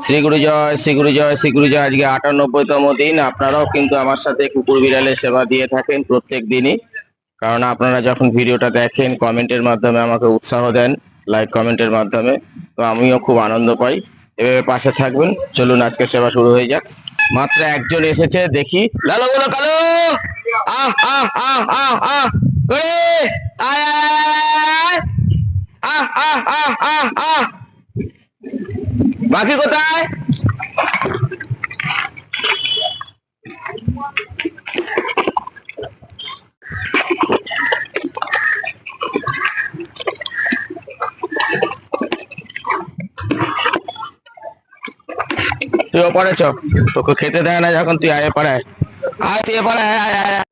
শ্রী গুরু জয় শ্রী গুরু জয় শ্রী গুরু জয় আজকে আটানব্বইতম দিন আপনারাও কিন্তু আমার সাথে কুকুর বিড়ালের সেবা দিয়ে থাকেন প্রত্যেক দিনই কারণ আপনারা যখন ভিডিওটা দেখেন কমেন্টের মাধ্যমে আমাকে উৎসাহ দেন লাইক কমেন্টের মাধ্যমে তো আমিও খুব আনন্দ পাই এভাবে পাশে থাকবেন চলুন আজকে সেবা শুরু হয়ে যাক মাত্র একজন এসেছে দেখি লালো বলো কালো আহ আহ আহ আহ আহ আহ আহ আহ আহ আহ বাকি কোথায়? তুই ওপরে তোকে খেতে দেয় না যখন তুই আয় পাড়ায় আয়, তুই এপারে আয় আয় আয়।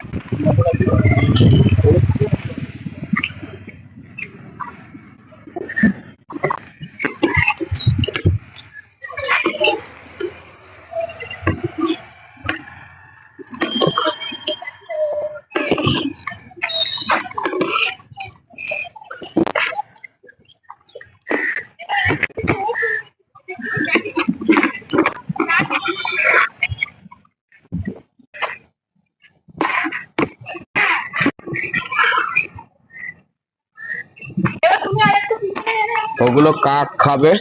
ওগুলো কাক খাবে।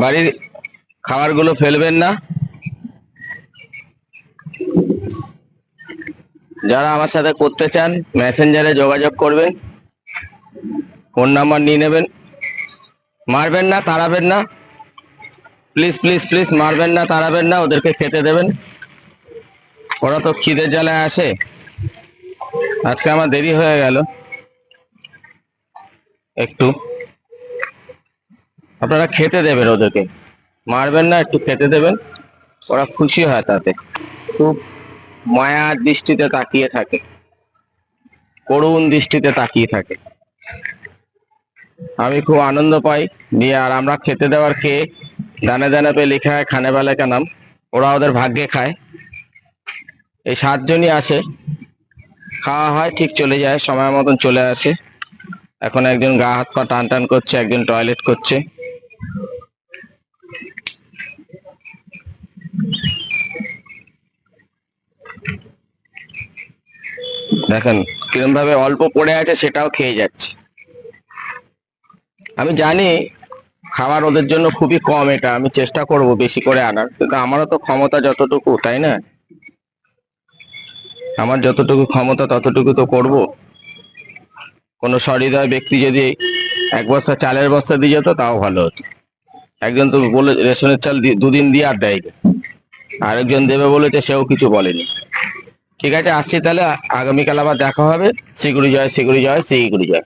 বাড়ির খাবারগুলো ফেলবেন না। যারা আমার সাথে করতে চান, মেসেঞ্জারে যোগাযোগ করবেন। ফোন নাম্বার নিয়ে নেবেন। মারবেন না, তাড়াবেন না। প্লিজ প্লিজ প্লিজ, মারবেন না, তাড়াবেন না, ওদেরকে খেতে দেবেন। ওরা তো খিদের জ্বালায় আসে। আজকে আমার দেরি হয়ে গেল। একটু। আপনারা খেতে দেবেন ওদেরকে। মারবেন না, একটু খেতে দেবেন। ওরা খুশি হয় তাতে। খুব মায়ার দৃষ্টিতে তাকিয়ে থাকে। করুণ দৃষ্টিতে তাকিয়ে থাকে। আমি খুব আনন্দ পাই দিয়ে আর আমরা খেতে দেওয়ার কে দানে দানে পেয়ে লেখা হয়, খানে বেলা কা নাম। ওরা ওদের ভাগ্যে খায়। এই সাতজনই আসে। খাওয়া হয়, ঠিক চলে যায়, সময় মতন চলে আসে। এখন একজন গা হাত পা টান টান করছে, একজন টয়লেট করছে। দেখেন কিরম ভাবে অল্প পড়ে আছে, সেটাও খেয়ে যাচ্ছে। আমি জানি, খাবার ওদের জন্য খুবই কম এটা, আমি চেষ্টা করব বেশি করে আনার, কিন্তু আমারও তো ক্ষমতা যতটুকু, তাই না? আমার যতটুকু ক্ষমতা ততটুকু তো করব। কোনো সহৃদয় ব্যক্তি যদি এক বস্তা চালের বস্তা দিয়ে যেত, তাও ভালো হতো। একজন তো বলে, রেশনের চাল দুদিন দিয়ে আর দেয় আরেকজন দেবে বলেছে, সেও কিছু বলেনি। ঠিক আছে, আসছি তাহলে। আগামীকাল আবার দেখা হবে। শ্রীগুড়ি জয় শ্রীগুড়ি জয় শ্রীগুড়ি জয়।